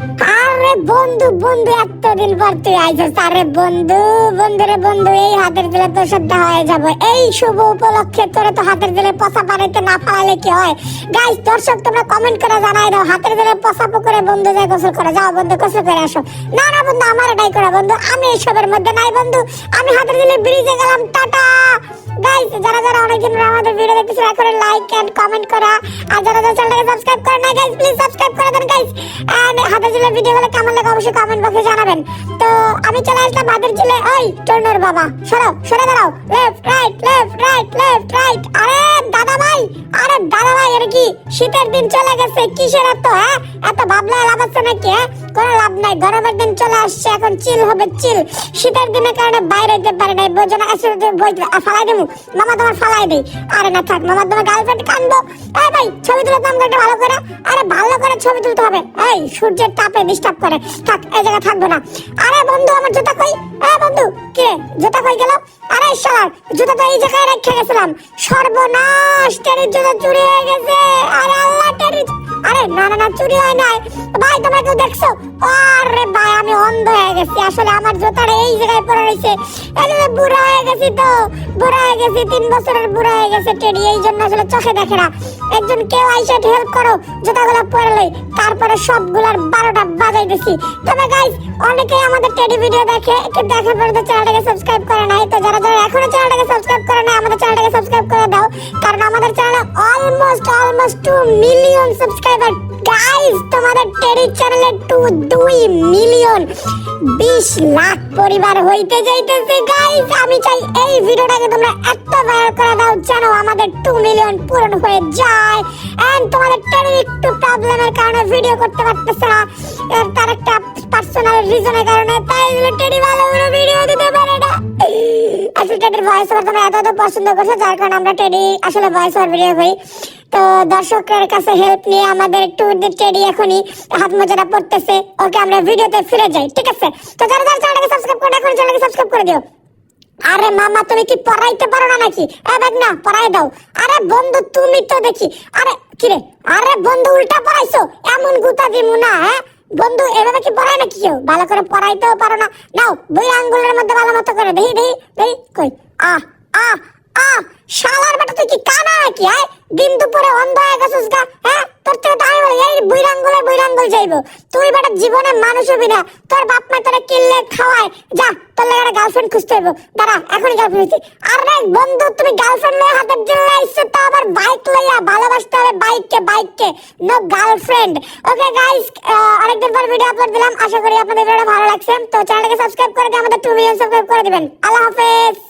আরে বন্ধু বন্ধু, এতদিন পর তুই আইছিস। আরে বন্ধু বন্ধু এই হাতের দিলে সাথে হয়ে যাব। এই শুভ উপলক্ষে তো হাতের না ফালালে কি হয়? গাইস দর্শক, তোমরা কমেন্ট করে জানাই দাও, হাতের দিলে পচা পুকুরে বন্ধু যায় গোসল করে? যাও বন্ধু, গোসল করে আসো। না না, বন্ধু আমার এটাই করা, বন্ধু, আমি এসবের মধ্যে নাই, বন্ধু। আমি হাতের দিলে ব্রিজে গেলাম, টাটা! গাইস যারা যারা অনেকদিন ধরে আমাদের ভিডিও দেখতেছেন এখন লাইক এন্ড কমেন্ট করা। আর যারা যারা চ্যানেলটাকে সাবস্ক্রাইব করে না গাইস প্লিজ সাবস্ক্রাইব করে দেন গাইস এন্ড হাতের জিলে ভিডিওগুলো কেমন লাগে অবশ্যই কমেন্ট বক্সে জানাবেন। তো আমি চলে আসলাম হাতের জিলে ওই, টর্নর বাবা, সরাও, সরে দাঁড়াও। Left right left right left right আরে দাদা ভাই আরে দাদা ভাই এর কি? শীতের দিন চলে গেছে, কিসের এত হ্যাঁ? এত ভাবলে লাভ নাকি হ্যাঁ? লাভ নাই। গরমের দিন চলে আসছে, এখন চিল হবে চিল শীতের দিনের কারণে বাইরে যেতে পারে নাই। বই ফালাই দেবো। মামা তোমার ফালাই দেই। আরে না, থাক, মামা তোমার গার্লফ্রেন্ড ভাই, ছবি তুলে ভালো করে আরে ভালো করে ছবি তুলতে হবে। এই, সূর্যের তাপে ডিস্টার্ব করে। থাক, এই জায়গা থাকব না। আরে বন্ধু, আমার জুতা কই? বন্ধু, কে জুতা কই গেল? আরে শালার, জুতা তো এই জায়গায় রেখে গেছিলাম। সর্বনাশ টেরির জুতা চুরি হয়ে গেছে। না না না, চুরি হয় নাই। ভাই, তোমরা কেউ দেখছ? আরে ভাই, আমি অন্ধ হয়ে গেছি। আসলে আমার এই জায়গায় পড়ে রয়েছে। বুড়া হয়ে গেছি তো। বুড়া হয়ে গেছি, তিন বছরের বুড়া হয়ে গেছে টেডি। এই জন্য আসলে চোখে দেখে না। একজন কেউ আইসা হেল্প করো পরে লই। তারপরে সবগুলার বারোটা বাজাই দিছি। তবে গাইস অনেকেই আমাদের টেডি ভিডিও দেখে কিন্তু এখন পর্যন্ত চ্যানেলটাকে সাবস্ক্রাইব করে নাই। তো যারা যারা এখনও চ্যানেলটাকে সাবস্ক্রাইব করে নাই, আমাদের চ্যানেলটাকে সাবস্ক্রাইব করে দাও। কারণ আমাদের চ্যানেলে almost almost two million subscriber guys তোমাদের টেডি চ্যানেলে টু দুই মিলিয়ন বিশ লাখ পরিবার হইতে যাইতেছে। গাইস আমি চাই এই ভিডিওটাকে তোমরা এত ভাইরাল করে দাও যেন আমাদের টু মিলিয়ন পূরণ হয়ে যায়। এন্ড তোমাদের টেডির একটু প্রবলেমের কারণে ভিডিও করতে পারতেছে না। তার একটা পার্সোনাল রিজনের কারণে। তাই টেডি ভালো টেডির ভয়েস ওভার তোমরা এত এত পছন্দ করছ, যার কারণে আমরা টেডি আসলে ভয়েস ওভার ভিডিও করি। তো দর্শকের কাছে হেল্প নিয়ে আমাদের একটু টেডি এখনই হাত পড়তেছে ওকে আমরা ভিডিওতে ফিরে যাই, ঠিক আছে? তো যারা যারা সাবস্ক্রাইব করে এখন সাবস্ক্রাইব করে দিও। আরে মামা, তুমি কি পড়াইতে পারো না নাকি? এ দেখ না, পড়াই দাও। আরে বন্ধু, তুমি তো দেখি, আরে কিরে? আরে বন্ধু, উল্টা পড়াইছো? এমন গুতা দিমু না হ্যাঁ? বন্ধু, এভাবে কি পড়ায় নাকি কেউ? ভালো করে পড়াইতেও পারো না। নাও, দুই আঙ্গুলের মধ্যে ভালো মতো করে। দেই দেই দেই কই? আহ আহ আহ, শালার বেটা, তুই কি কানা নাকি হ্যাঁ? দিন দুপুরে অন্ধ হয়ে গেছিস গা হ্যাঁ? এই বুইরাঙ্গুল যাইবো। তুই বেটা জীবনে মানুষ হবি না। তোর বাপ মা তোরা কিনলে খাওয়ায়। যা, তোর একটা গার্লফ্রেন্ড খুঁজতে দাঁড়া, এখনই গার্লফ্রেন্ড বন্ধু, তুমি গার্লফ্রেন্ড আইছো তো আবার বাইক লইয়া ভালোবাসতে হবে বাইককে বাইককে নো গার্লফ্রেন্ড ওকে গাইস আরেকদিন পর ভিডিও আপলোড দিলাম। আশা করি আপনাদের ভিডিওটা ভালো লাগছে। তো চ্যানেলটাকে সাবস্ক্রাইব করে আমাদের টু মিলিয়ন সাবস্ক্রাইব করে দিবেন। আল্লাহ হাফেজ।